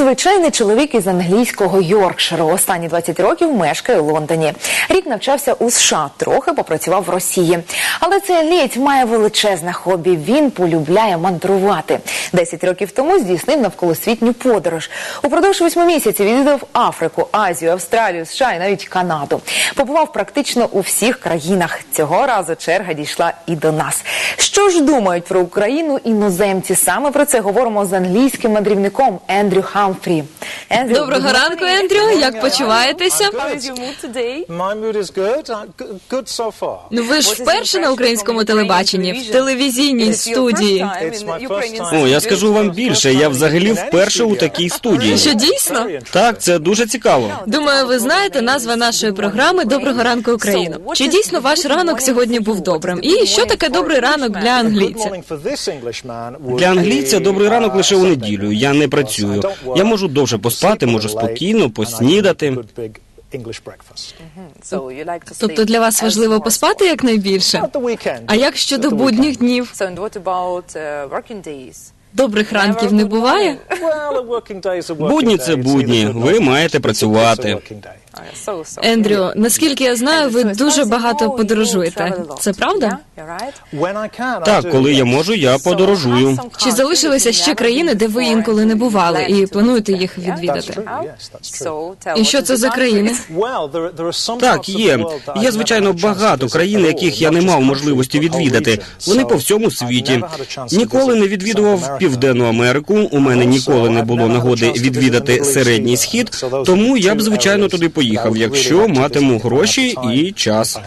звичайний чоловік із англійського Йоркширу. Останні 20 років мешкає у Лондоні. Рік навчався у США, трохи попрацював в Росії. Але цей лідь має величезне хобі. Він полюбляє мандрувати. 10 років тому здійснив навколосвітню подорож. Упродовж восьми місяців відвідав Африку, Азію, Австралію, США і навіть Канаду. Побував практично у всіх країнах. Цього разу черга дійшла і до нас. Що ж думають про Україну іноземці? Саме про це говоримо з англійським мандрівником Ендрю Хамфрі. Доброго ранку. Ендрю. Як почуваєтеся? Uh, g- good so far. Ну ви ж вперше на українському телебаченні в телевізійній студії. О, я скажу вам більше. Я взагалі вперше у такій студії. Що дійсно? Так, це дуже цікаво. Думаю, ви знаєте назва нашої програми Доброго ранку Україна. Чи дійсно ваш ранок сьогодні був добрим? І що таке добрий ранок для англійця? Для англійця добрий ранок лише у неділю. Я не працюю. Я можу довше поспати, можу спокійно поснідати. Тобто для вас важливо поспати якнайбільше? А як щодо будніх днів? Uh? Добрих ранків не буває? Будні це будні. Ви маєте працювати. Ендрю, наскільки я знаю, ви дуже багато подорожуєте. Це правда? Так, коли я можу, я подорожую. Чи залишилися ще країни, де ви інколи не бували, і плануєте їх відвідати? І що це за країни? Так, є. Є, звичайно, багато країн, яких я не мав можливості відвідати. Вони по всьому світі. Ніколи не відвідував Південну Америку. У мене ніколи не було нагоди відвідати середній схід. Тому я б звичайно туди поїхав, якщо матиму гроші і час.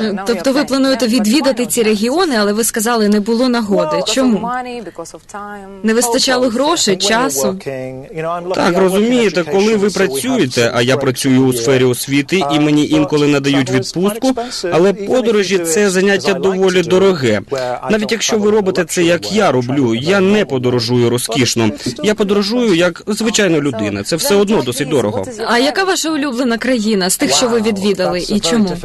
Е, Тобто ви плануєте відвідати ці регіони, але ви сказали, не було нагоди. Чому? Не вистачало грошей, часу. Так, розумієте, коли ви працюєте, а я працюю у сфері освіти і мені інколи надають відпустку, але подорожі це заняття доволі дороге. Навіть якщо ви робите це як я роблю, я не подорожую розкішно. Я подорожую як звичайна людина. Це все одно досить дорого. А яка ваша улюблена країна з тих, що ви відвідали, і чому?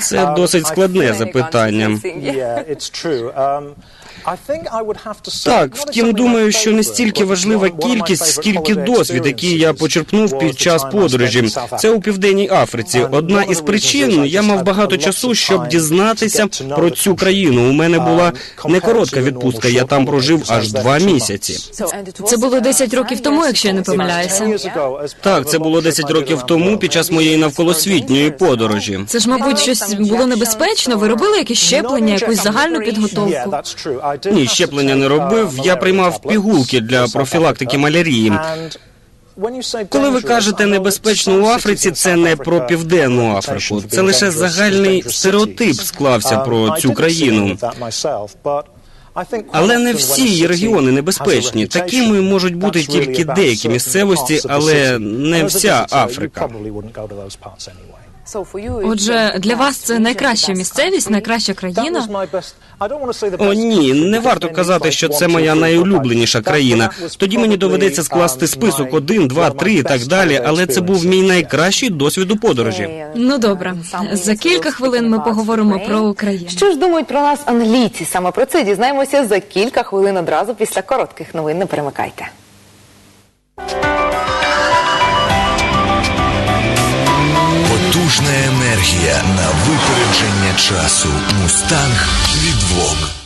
Це досить складне запитання. Так, втім, думаю, що не стільки важлива кількість, скільки досвід, який я почерпнув під час подорожі. Це у південній Африці. Одна із причин я мав багато часу, щоб дізнатися про цю країну. У мене була не коротка відпустка. Я там прожив аж два місяці. Це було 10 років тому, якщо я не помиляюся. Так, це було 10 років тому під час моєї навколосвітньої подорожі. Це ж, мабуть, щось було небезпечно. Ви робили якісь щеплення, якусь загальну підготовку? Ні, щеплення не робив. Я приймав пігулки для профілактики малярії. Коли ви кажете небезпечно у Африці, це не про південну Африку. Це лише загальний стереотип склався про цю країну. Але не всі регіони небезпечні. Такими можуть бути тільки деякі місцевості, але не вся Африка. Отже, для вас це найкраща місцевість, найкраща країна. О, ні, не варто казати, що це моя найулюбленіша країна. Тоді мені доведеться скласти список один, два, три і так далі. Але це був мій найкращий досвід у подорожі. Ну добре, за кілька хвилин ми поговоримо про Україну. Що ж думають про нас англійці? Саме про це дізнаємося за кілька хвилин одразу після коротких новин. Не перемикайте. Енергія на випередження часу. Мустанг від Vogue.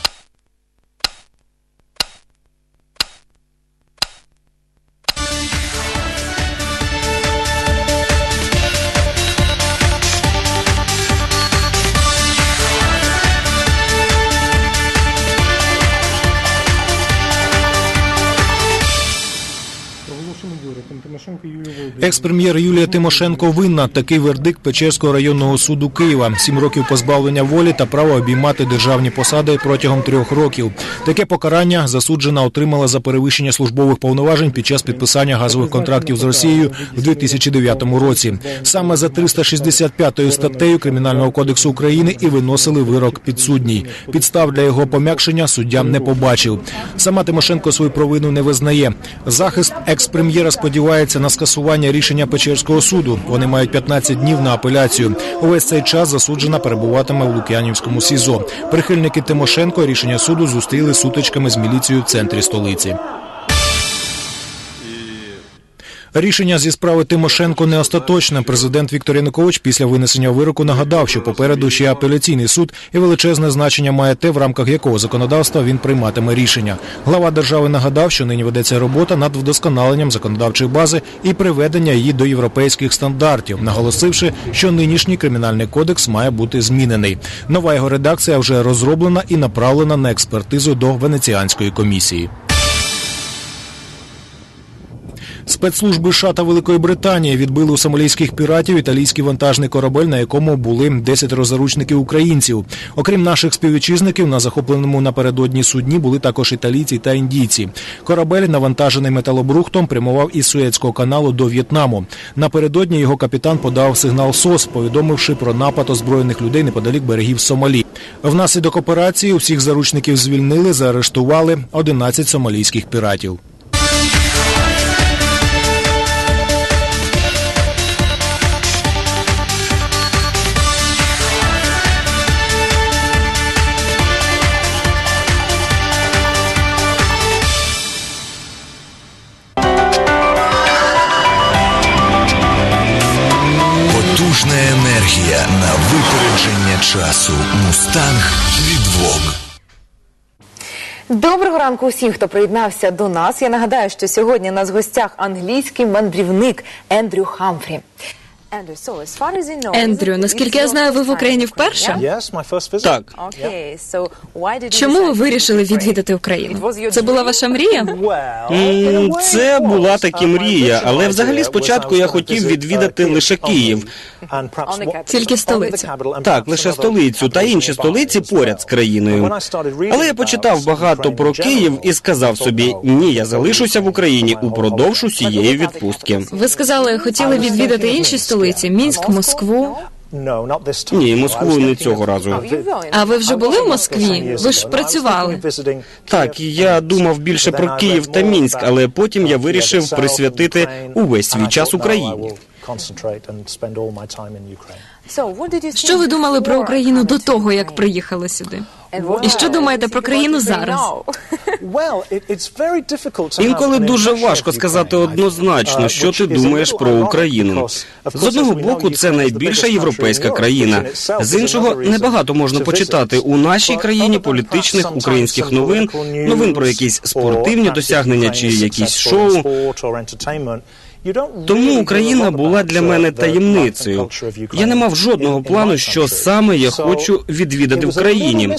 Екс-прем'єр Юлія Тимошенко винна. Такий вердикт Печерського районного суду Києва. Сім років позбавлення волі та право обіймати державні посади протягом трьох років. Таке покарання засуджена отримала за перевищення службових повноважень під час підписання газових контрактів з Росією в 2009 році. Саме за 365 статтею Кримінального кодексу України і виносили вирок підсудній. Підстав для його пом'якшення суддя не побачив. Сама Тимошенко свою провину не визнає. Захист екс-прем'єра сподівається на скасування рішення Печерського суду. Вони мають 15 днів на апеляцію. Увесь цей час засуджена перебуватиме в Лук'янівському СІЗО. Прихильники Тимошенко рішення суду зустріли сутичками з міліцією в центрі столиці. Рішення зі справи Тимошенко не остаточне. Президент Віктор Янукович після винесення вироку нагадав, що попереду ще апеляційний суд і величезне значення має те, в рамках якого законодавства він прийматиме рішення. Глава держави нагадав, що нині ведеться робота над вдосконаленням законодавчої бази і приведення її до європейських стандартів, наголосивши, що нинішній кримінальний кодекс має бути змінений. Нова його редакція вже розроблена і направлена на експертизу до Венеціанської комісії. Спецслужби США та Великої Британії відбили у сомалійських піратів італійський вантажний корабель, на якому були 10 заручників українців. Окрім наших співвітчизників, на захопленому напередодні судні були також італійці та індійці. Корабель, навантажений металобрухтом, прямував із Суецького каналу до В'єтнаму. Напередодні його капітан подав сигнал СОС, повідомивши про напад озброєних людей неподалік берегів Сомалі. Внаслідок операції усіх заручників звільнили, заарештували 11 сомалійських піратів. Часу. Мустанг від. Доброго ранку усім, хто приєднався до нас. Я нагадаю, що сьогодні у нас в гостях англійський мандрівник Ендрю Хамфрі. Ендрю, наскільки я знаю, ви в Україні вперше? Так, Чому ви вирішили відвідати Україну? Це була ваша мрія? М, це була таки мрія, але взагалі спочатку я хотів відвідати лише Київ. Тільки столицю. Так, лише столицю та інші столиці поряд з країною. Але я почитав багато про Київ і сказав собі: ні, я залишуся в Україні упродовж усієї відпустки. Ви сказали, хотіли відвідати інші столиці Мінськ, Москву. Ні, Москву не цього разу. А ви вже були в Москві? Ви ж працювали. Так, я думав більше про Київ та Мінськ, але потім я вирішив присвятити увесь свій час Україні. Що ви думали про Україну до того, як приїхали сюди? І що думаєте про країну зараз? Інколи дуже важко сказати однозначно, що ти думаєш про Україну. З одного боку, це найбільша європейська країна. З іншого, небагато можна почитати у нашій країні політичних українських новин, новин про якісь спортивні досягнення чи якісь шоу. Тому Україна була для мене таємницею. Я не мав жодного плану, що саме я хочу відвідати в країні.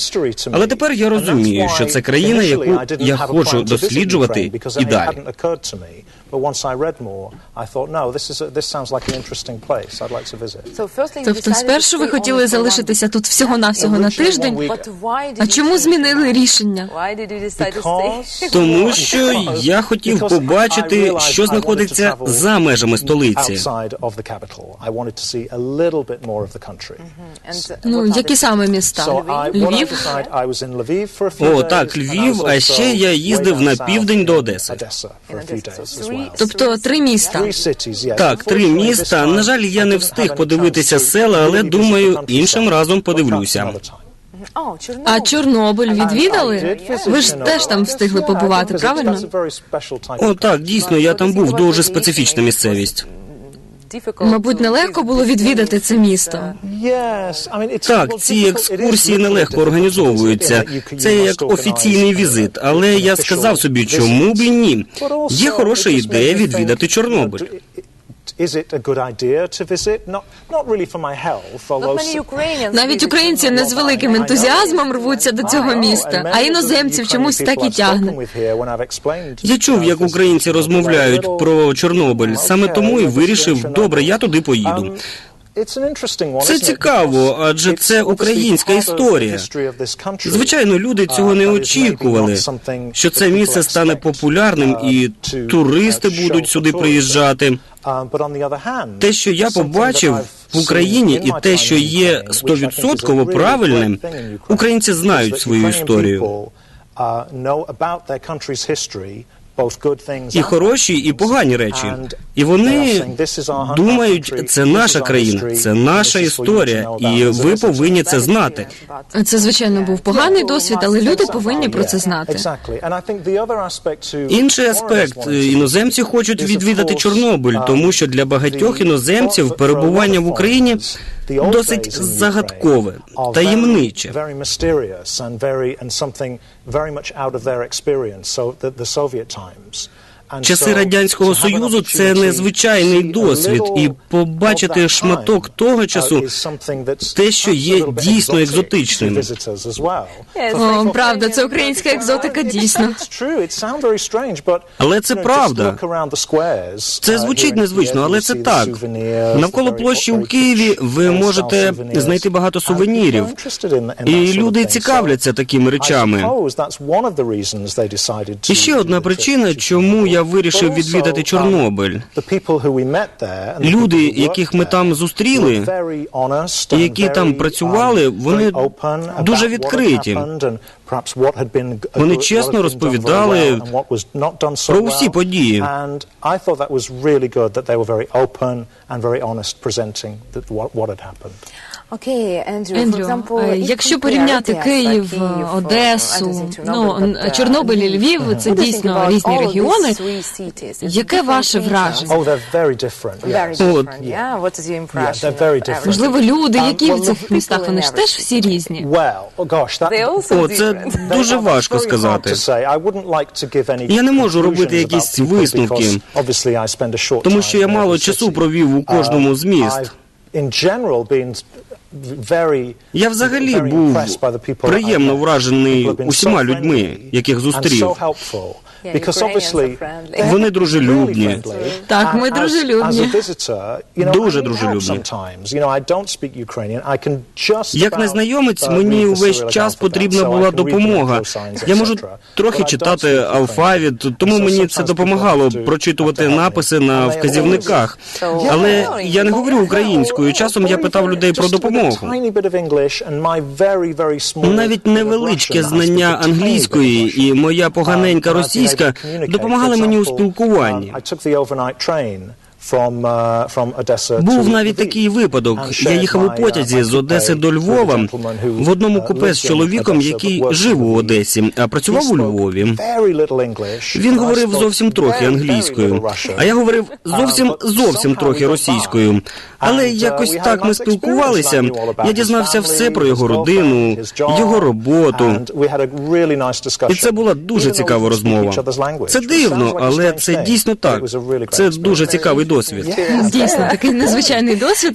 Але тепер я розумію, що це країна, яку я хочу досліджувати і далі. Тобто, спершу ви хотіли залишитися тут всього-навсього на тиждень. А чому змінили рішення? Тому що я хотів побачити, що знаходиться за межами столиці. Ну, які саме міста? Львів? О, так, Львів, а ще я їздив на південь до Одеси. Тобто три міста. Так, три міста. На жаль, я не встиг подивитися села, але думаю, іншим разом подивлюся. А Чорнобиль відвідали? Ви ж теж там встигли побувати, правильно? О, так, дійсно, я там був дуже специфічна місцевість. Мабуть, нелегко було відвідати це місто. Так, ці екскурсії нелегко організовуються. Це як офіційний візит. Але я сказав собі, чому б і ні? Є хороша ідея відвідати Чорнобиль. Навіть українці не з великим ентузіазмом рвуться до цього міста, а іноземців чомусь так і тягне. Я чув, як українці розмовляють про Чорнобиль. Саме тому і вирішив, добре, я туди поїду. Це цікаво, адже це українська історія. Звичайно, люди цього не очікували, що це місце стане популярним і туристи будуть сюди приїжджати. Те, що я побачив в Україні, і те, що є стовідсотково правильним, українці знають свою історію. і хороші, і погані речі. І вони думають, це наша країна, це наша історія, і ви повинні це знати. Це звичайно був поганий досвід, але люди повинні про це знати. Інший аспект іноземці хочуть відвідати Чорнобиль, тому що для багатьох іноземців перебування в Україні досить загадкове, таємниче. Часи радянського союзу це незвичайний досвід, і побачити шматок того часу те, що є дійсно екзотичним. О, правда, це українська екзотика дійсно. Але це правда. Це звучить незвично, але це так. Навколо площі у Києві ви можете знайти багато сувенірів, і люди цікавляться такими речами. І ще одна причина, чому я вирішив відвідати Чорнобиль. Люди, яких ми там зустріли, і які там працювали, вони дуже відкриті. Вони чесно розповідали про усі події. Окей, Ендрю, якщо порівняти Київ, Одесу, ну Чорнобиль і Львів, це дійсно різні регіони. Яке ваше враження? От. Можливо, люди, які в цих містах, вони ж теж всі різні. О, це дуже важко сказати. Я не можу робити якісь висновки, тому що я мало часу провів у кожному з міст. Я взагалі був приємно вражений усіма людьми, яких зустрів. Вони дружелюбні. Так, ми дружелюбні. Дуже дружелюбні. Як незнайомець, мені увесь час потрібна була допомога. Я можу трохи читати алфавіт, тому мені це допомагало прочитувати написи на вказівниках. Але я не говорю українською. Часом я питав людей про допомогу. Навіть невеличке знання англійської і моя поганенька російська допомагали мені у спілкуванні. Був навіть такий випадок. Я їхав у потязі з Одеси до Львова в одному купе з чоловіком, який жив у Одесі, а працював у Львові. Він говорив зовсім трохи англійською, а я говорив зовсім зовсім трохи російською. Але якось так ми спілкувалися. Я дізнався все про його родину, його роботу. І це була дуже цікава розмова. Це дивно, але це дійсно так. Це дуже цікавий досвід. Дійсно, такий незвичайний досвід.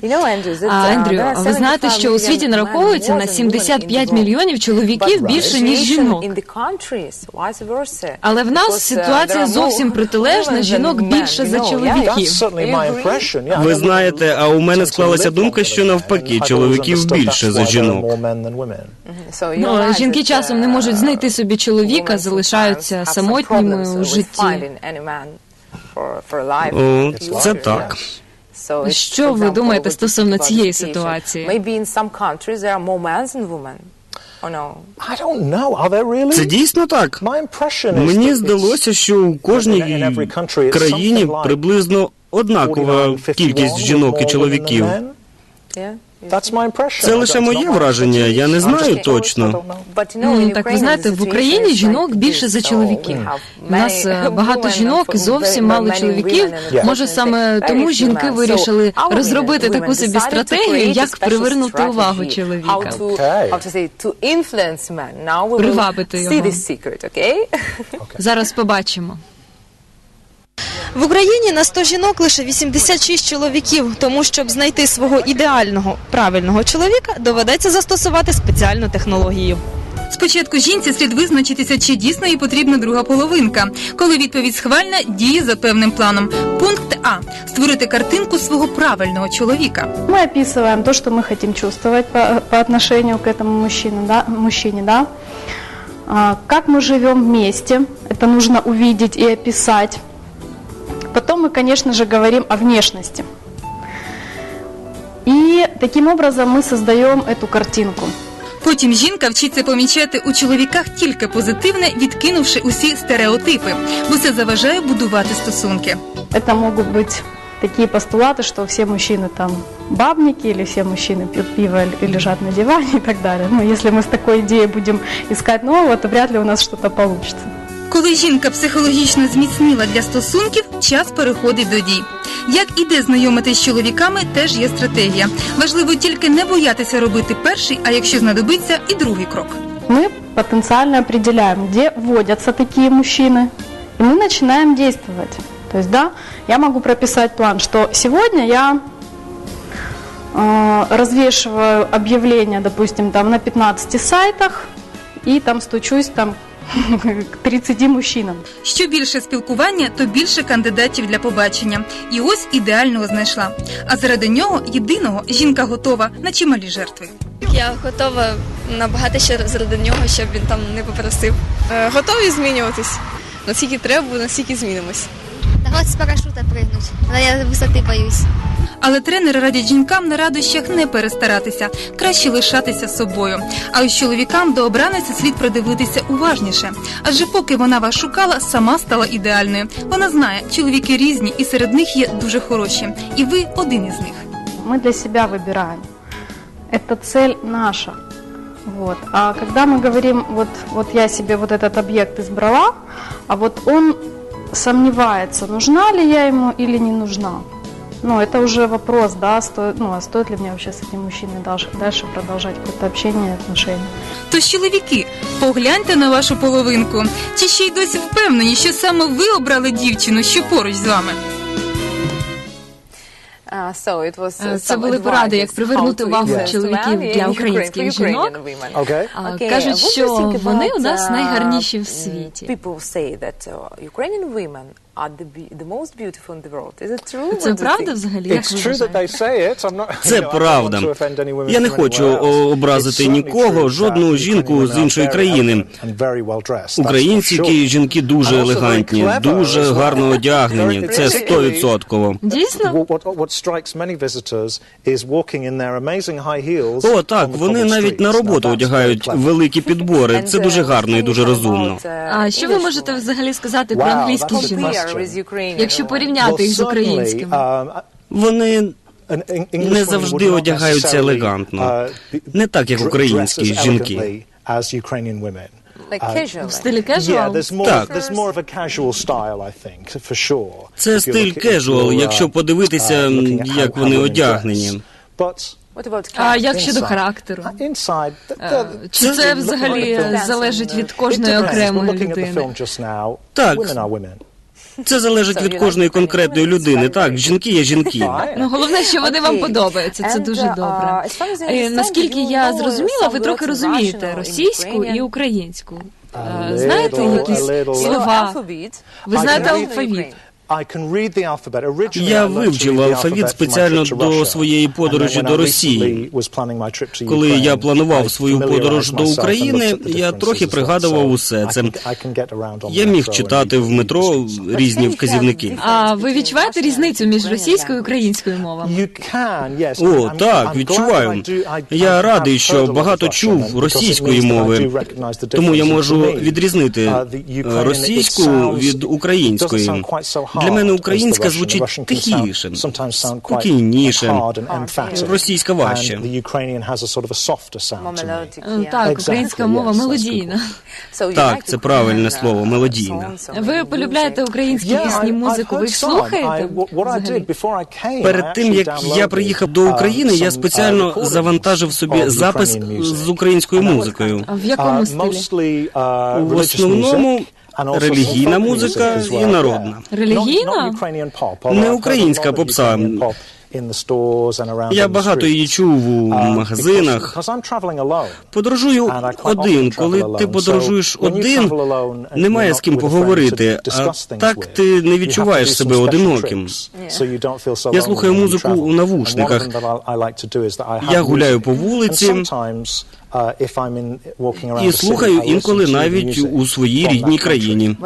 А Ендрю, ви знаєте, що у світі нараховується на 75 мільйонів чоловіків більше ніж жінок. Але в нас ситуація зовсім протилежна. Жінок більше за чоловіків. Ви знаєте, а у мене склалася думка, що навпаки, чоловіків більше за жінок. Ну, жінки часом не можуть знайти собі чоловіка, залишаються самотніми у житті. О, це так. Що ви думаєте стосовно цієї ситуації? Це дійсно так. Мені здалося, що у кожній країні приблизно однакова кількість жінок і чоловіків. Це лише моє враження, я не знаю точно. Ну, так ви знаєте, в Україні жінок більше за чоловіків. У нас е, багато жінок зовсім мало чоловіків. Може саме тому жінки вирішили розробити таку собі стратегію, як привернути увагу чоловіка. Привабити його. Зараз побачимо. В Україні на 100 жінок лише 86 чоловіків, тому щоб знайти свого ідеального правильного чоловіка, доведеться застосувати спеціальну технологію. Спочатку жінці слід визначитися, чи дійсно їй потрібна друга половинка. Коли відповідь схвальна, діє за певним планом. Пункт А створити картинку свого правильного чоловіка. Мы описываем то, что мы хотим чувствовать по, по отношению к этому мужчине, да, мужчине, да. А, как мы живем вместе, это нужно увидеть и описать. Потом мы, конечно же, говорим о внешности. И таким образом мы создаем эту картинку. Потім жінка вчиться помічати у чоловіках тільки позитивне, відкинувши усі стереотипи, бо це заважає будувати стосунки. Это могут быть такие постулаты, что все мужчины там бабники или все мужчины пьют пиво и лежат на диване и так далее. Но если мы с такой идеей будем искать нового, то вряд ли у нас что-то получится. Коли жінка психологічно зміцніла для стосунків, час переходить до дій. Як іде знайомитись з чоловіками, теж є стратегія. Важливо тільки не боятися робити перший, а якщо знадобиться, і другий крок. Мы потенциально определяем, где водятся такие мужчины, и мы начинаем действовать. То есть, да, я могу прописать план, что сегодня я э, развешиваю объявления, допустим, там на 15 сайтах, и там стучусь там к 30 мужчинам. Що більше спілкування, то більше кандидатів для побачення. І ось ідеального знайшла. А заради нього єдиного жінка готова на чималі жертви. Я готова набагато ще заради нього, щоб він там не попросив. Е, Готові змінюватись. Наскільки треба, наскільки змінимось. Та хоч з парашута пригнуть, але я висоти боюсь. Але тренери радять жінкам на радощах не перестаратися, краще лишатися собою. А ось чоловікам до обраниці слід придивитися уважніше. Адже поки вона вас шукала, сама стала ідеальною. Вона знає, чоловіки різні, і серед них є дуже хороші. І ви один із них. Мы для себя выбираем. Это цель наша. Вот. А когда мы говорим, вот, вот я себе вот этот объект избрала, а вот он сомневается, нужна ли я ему или не нужна. Ну, это уже вопрос, да, стоит, ну, а стоит ли мне вообще с этим мужчиной дальше, дальше продолжать какое-то общение, отношения. Тож, чоловіки, погляньте на вашу половинку. Чи ще й досі впевнені, що саме ви обрали дівчину, що поруч з вами? Е, Це були поради, як привернути увагу чоловіків для українських жінок. Okay. А, Кажуть, що вони у нас найгарніші в світі. People say that uh, Ukrainian women are the, be- the most beautiful in the world. Is it true? Це What do you правда think? взагалі? Як It's ви true that вважаєте? they say it. I'm not, Це you know, I don't правда. want to offend any women Я не from хочу anywhere else. о, образити It's certainly нікого, true жодну жінку з іншої very країни. elegant and very well dressed, that's for Українські sure. жінки дуже And also very елегантні, clever дуже as well. гарно одягнені. Very Це стовідсотково. Дійсно? What, what, what strikes many visitors is walking in their amazing high heels. О, on так, the вони cobbled навіть на streets. роботу that's одягають very clever. великі підбори. And, Це uh, дуже гарно і дуже розумно. uh, А що ви English можете women. взагалі сказати про Wow, англійських that's a жінок? Compare with Ukrainian Якщо порівняти їх з українськими? um, Вони не завжди одягаються елегантно. uh, Не так, як українські жінки. Uh. В стилі кежуал? Так. Це стиль кежуал, якщо uh, подивитися, uh, як вони одягнені. А як щодо характеру? Е, Чи це взагалі залежить від кожної окремої людини? Так. Це залежить від кожної конкретної людини. Так, жінки є жінки. Ну головне, що вони вам подобаються. Це дуже uh, добре. Е, Наскільки я зрозуміла, ви трохи розумієте російську і українську. Е, Знаєте якісь слова? Ви знаєте алфавіт? I can read the alphabet. Originally, Я I learned to вивчив алфавіт спеціально до своєї подорожі до I Росії. Коли я планував I свою подорож до України, я трохи пригадував усе I це. can- I can get around on Я the міг metro читати в метро різні вказівники. А ви відчуваєте різницю між російською і українською мовами? О, так, відчуваю. Я I радий, що багато чув російської мови, тому я можу відрізнити uh, е, російську від української. Для мене українська звучить тихіше, спокійніше. Російська важче. Е, Так, українська мова мелодійна. Так, це правильне uh, слово, мелодійна. Ви полюбляєте українські пісні, музику? Ви їх слухаєте? Перед тим як я приїхав до uh, України, я uh, спеціально завантажив собі запис з українською музикою. А в якому Uh, стилі? uh, В основному релігійна музика і народна. Релігійна? Не українська попса. Я багато її чув у Uh, магазинах. Подорожую один. Коли ти подорожуєш один, немає з ким поговорити, а так ти не відчуваєш себе одиноким. Я слухаю музику у навушниках. Я гуляю по вулиці. And sometimes, uh, uh, if I'm in, walking around І слухаю інколи навіть у своїй рідній країні.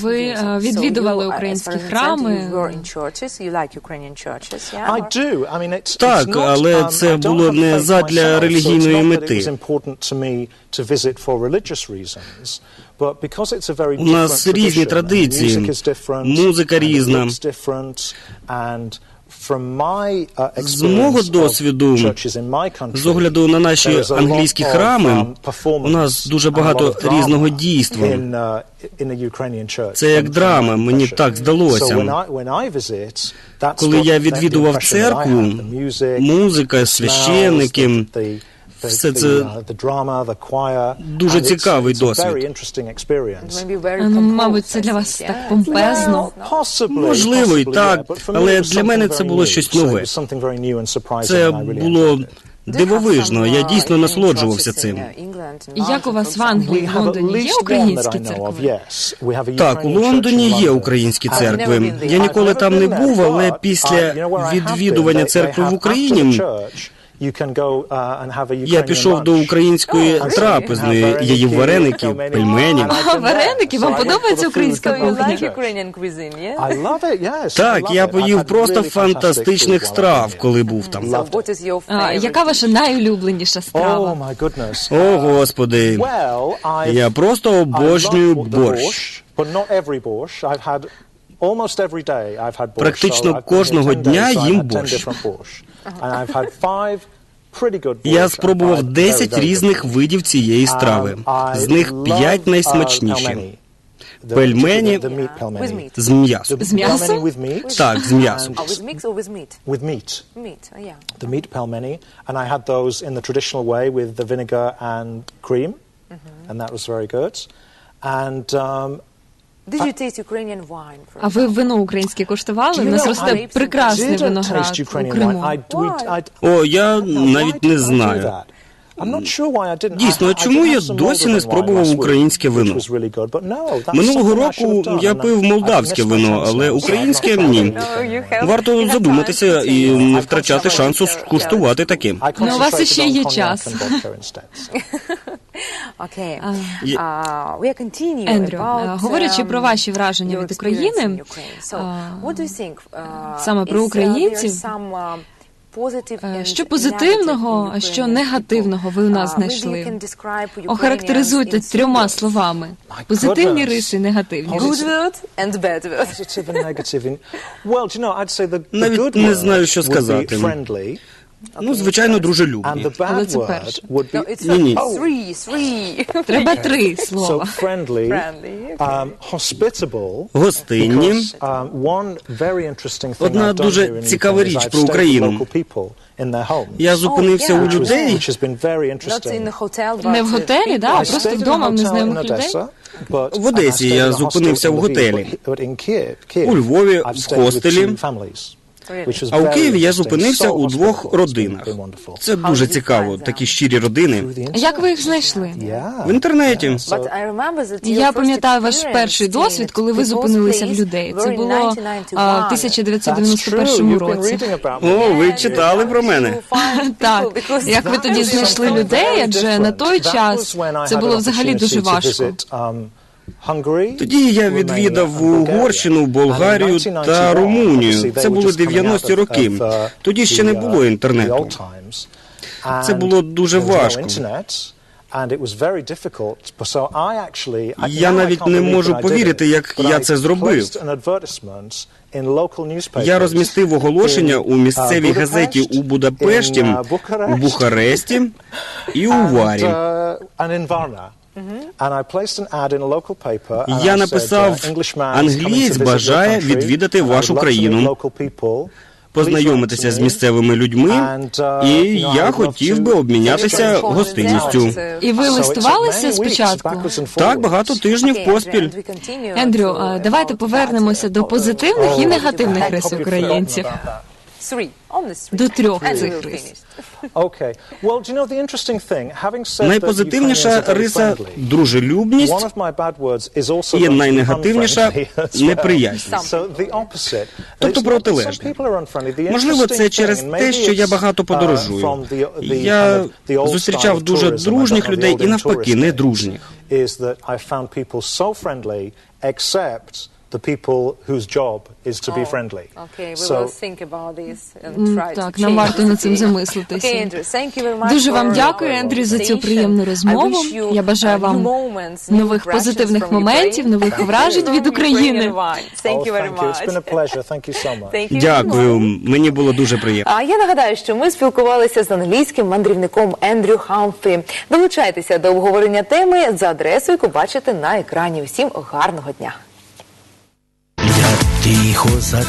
Ви е, відвідували українські храми. Так, але um, це було не задля релігійної мети. It was important to me to visit for religious reasons, but because it's a very У нас different різні традиції, музика різна. Uh, З мого досвіду, з огляду на наші англійські храми, um, у нас дуже багато різного дійства. uh. Це як драма, мені так здалося. Коли я відвідував церкву, музика, священники, все це uh, дуже цікавий досвід. Ну, мабуть, це для вас так помпезно. Можливо, і так, але для мене це було щось нове. Це було дивовижно. Я дійсно насолоджувався цим. Як у вас в Англії, в Лондоні є українські церкви? Так, у Лондоні є українські церкви. Я ніколи там не був, але uh, після відвідування церкви в Україні the church, you can go, uh, and have a я Ukrainian пішов до української Oh, трапезної, їв вареники, вареників, пельмені. пельменів. А, вареники? Вам подобається українська кухня? church. yeah? I love it, yes. I Так, love я поїв просто фантастичних страв, коли був там. А, яка ваша найулюбленіша Oh страва? О, Господи, я просто I обожнюю борщ. Практично кожного 10 дня їм had 10 борщ. Different borscht. And I've had five pretty good Я спробував 10 very, very різних видів цієї страви. Um, З них 5 uh, найсмачніші. The- Пельмені з м'ясом. З м'ясом? with. Так, з м'ясом. Oh, with mix or with meat? With meat. Meat, oh, yeah. the meat pelmeni, and I had those in the traditional way with the vinegar and cream, and that was very good. And um, Did you taste Ukrainian wine? For А ви вино українське куштували? У нас росте прекрасний виноград taste у Ukrainian wine. Криму. I, we, I, О, я навіть не знаю. Дійсно, чому я досі не спробував українське вино? Минулого року я пив молдавське вино, але українське ні. Варто задуматися і не втрачати шансу скуштувати таке. Ну, у вас on є час. Okay. Uh, we are continuing Ендрю, about, е, говорячи um, про ваші враження від України, in Ukraine. So, а, what do you think? Uh, саме про is, uh, українців, there some, uh, positive е, and що negative позитивного, а що негативного ви у нас? Uh, знайшли? can describe Ukrainians Охарактеризуйте in трьома three words. словами: позитивні риси, негативні Good риси. Навіть не знаю, що сказати. Ну, звичайно, and дружелюбні. the bad Але це word перше. would No, be it's Ні-ні. not three, three. Треба три so слова. friendly, Friendly, um, hospitable. Гостинні. Because, um, one very interesting thing Одна I've done дуже here in цікава Ukraine is річ I've про stayed with Україну. local people in their homes. Я зупинився у which, was, людей. which has been very Not in interesting. the hotel, but Не в uh, готелі, да, I а stayed in a вдома в hotel in незнайомих людей. Odessa, but- В Одесі I stayed я in a hostel зупинився in в Lviv, готелі. but- in Kiev, Kiev, У Львові I've в stayed with хостелі. two families, А у Києві я зупинився у двох родинах. Це дуже цікаво. Такі щирі родини. Як ви їх знайшли? В інтернеті. Я пам'ятаю ваш перший досвід, коли ви зупинилися в людей. Це було а, в That's true. 1991 You've році. О, ви читали про мене. Так, як ви тоді знайшли людей, адже на той час це було взагалі дуже важко. Тоді я відвідав Угорщину, Болгарію та Румунію. Це були 90-ті роки. Тоді ще не було інтернету. Це було дуже важко. Я навіть не можу повірити, як я це зробив. Я розмістив оголошення у місцевій газеті у Будапешті, у Бухаресті і у Варі. Я написав, англієць бажає відвідати вашу країну. Познайомитися з місцевими людьми, і я хотів би обмінятися гостинністю. І ви листувалися спочатку? Так, багато тижнів поспіль. Ендрю, давайте повернемося до позитивних і негативних рис українців. До трьох цих рис. Найпозитивніша риса дружелюбність і найнегативніша неприязність. Тобто протилежне. some people are unfriendly. The Можливо, це через те, що я багато uh, подорожую. Я зустрічав дуже дружніх людей і навпаки tourist не days, дружніх. is that I found people so friendly except the people whose job is to be Oh, friendly. Okay, we So will think about this and try так, to нам варто над цим замислитися. Okay, Andrew, thank you very much Дуже вам дякую, Ендрю, за цю приємну розмову. Я бажаю uh, вам нових позитивних моментів, нових вражень від України. Thank Oh, you very thank you. It's been a pleasure. Thank you so much. Дякую, мені було дуже приємно. А я нагадаю, що ми спілкувалися з англійським мандрівником Ендрю Хамфрі. Долучайтеся до обговорення теми за адресою, яку бачите на екрані. Всім гарного дня. Тихо за